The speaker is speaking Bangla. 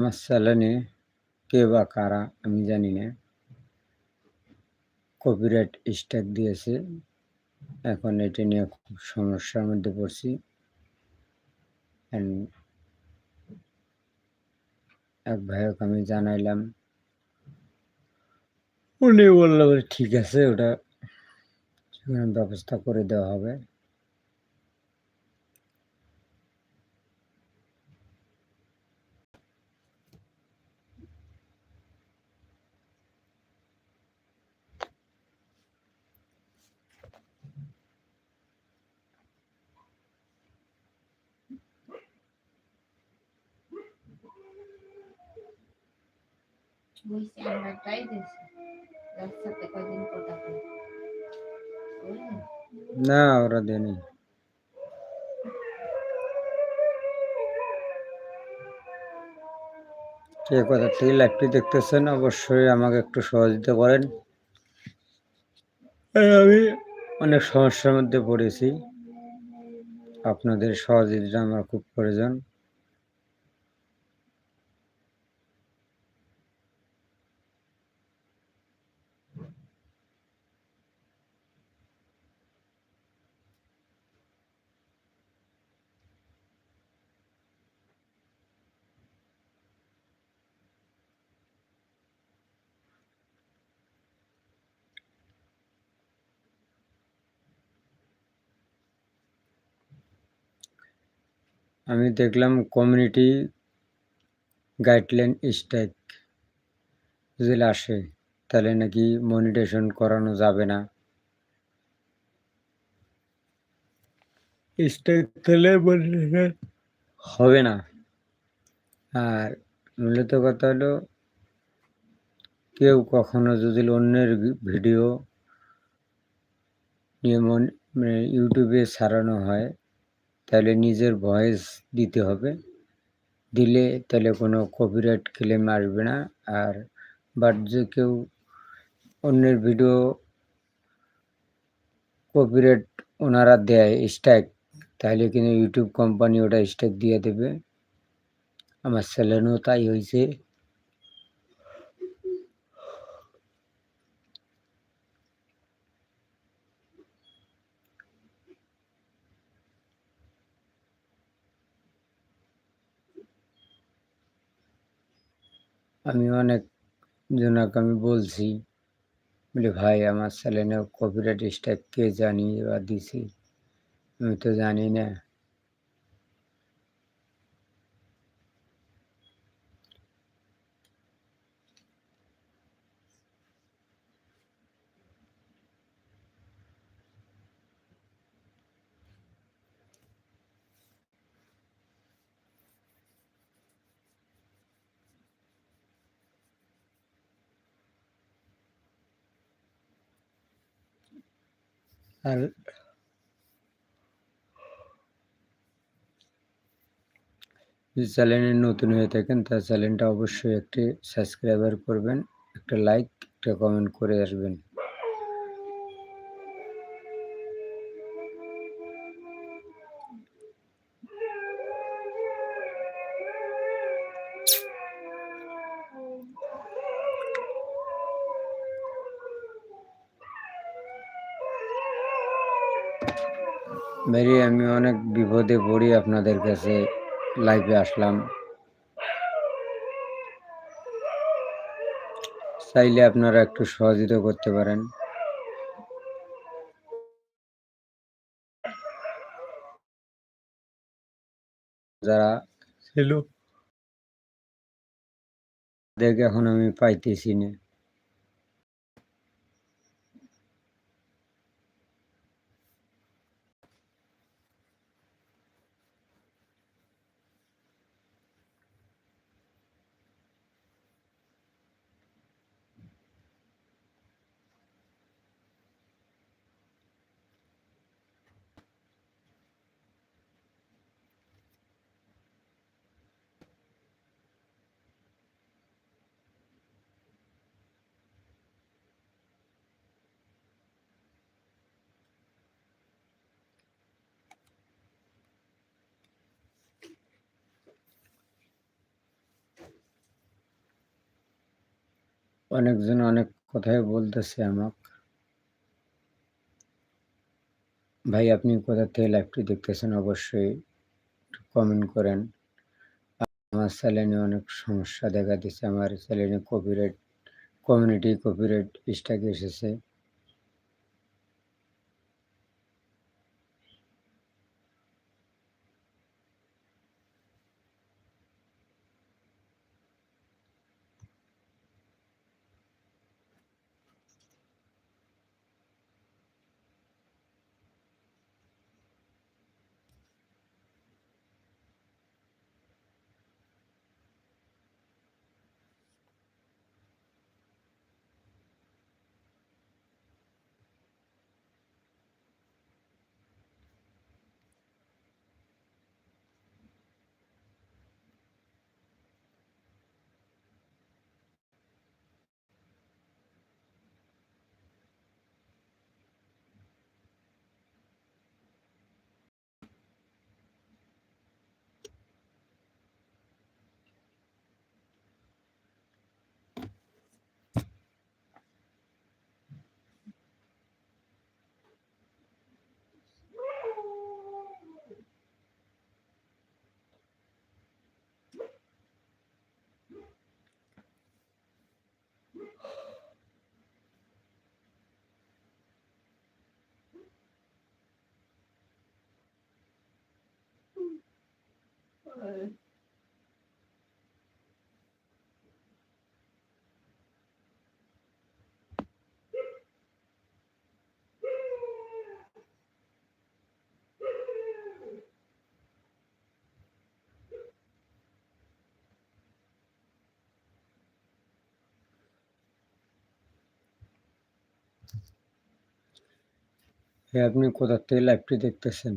আমার চ্যানেলে কে বা কারা আমি জানি না কপিরাইট স্ট্রাইক দিয়েছে এখন এটা নিয়ে খুব সমস্যার মধ্যে পড়ছি এক ভাইক আমি জানাইলাম উনি বলল ঠিক আছে ওটা ব্যবস্থা করে দেওয়া হবে বুঝছি আমরা ট্রাই দিয়েছি। রাস্তাতে কয়দিন কথা না ওরা দেয়নি। কে কথা থেকে লাইভটি দেখতেছেন অবশ্যই আমাকে একটু সহযোগিতা করেন। আমি অনেক সমস্যার মধ্যে পড়েছি। আপনাদের সহযোগিতা আমার খুব প্রয়োজন। আমি দেখলাম কমিউনিটি গাইডলাইন স্ট্রাইক যদি আসে তাহলে নাকি মনিটেশন করানো যাবে না। স্ট্রাইক তাহলে হবে না। আর মূলত কথা হলো কেউ কখনো যদি অন্যের ভিডিও নিয়ে মানে ইউটিউবে ছাড়ানো হয় তাহলে নিজের ভয়েস দিতে হবে। দিলে তাহলে কোনো কপিরাইট ক্লেম আসবে না। আর বাট যে কেউ অন্যের ভিডিও কপিরাইট ওনারা দেয় স্ট্যাক তাহলে কিন্তু ইউটিউব কোম্পানি ওটা স্ট্যাক দিয়ে দেবে। আমার চ্যানেলও তাই হয়েছে। আমি অনেক জনাকে আমি বলছি, বলে, ভাই, আমার চ্যানেলে কপিরাইট স্ট্রাইক কে জানি বা দিছি? আমি তো জানি না। আর যদি চ্যানেলে নতুন হয়ে থাকেন তার চ্যানেলটা অবশ্যই একটি সাবস্ক্রাইবার করবেন, একটা লাইক, একটা কমেন্ট করে আসবেন। মেরি আমি অনেক বিপদে পড়ি আপনাদের কাছে লাইভে আসলাম। চাইলে আপনারা একটু সহযোগিতা করতে পারেন। যারা ছিল দেখে এখন আমি পাইতেছি না। অনেকজন অনেক কথাই বলতেছে আমাক। ভাই, আপনি কোথা থেকে লাইভটি দেখতেছেন অবশ্যই কমেন্ট করেন। আমার চ্যানেলে অনেক সমস্যা দেখা দিচ্ছে, আমার চ্যানেলে কপিরাইট কমিউনিটি কপিরাইট স্ট্রাইক এসেছে। হ্যাঁ আপনি কোথা থেকে লাইভটি দেখতেছেন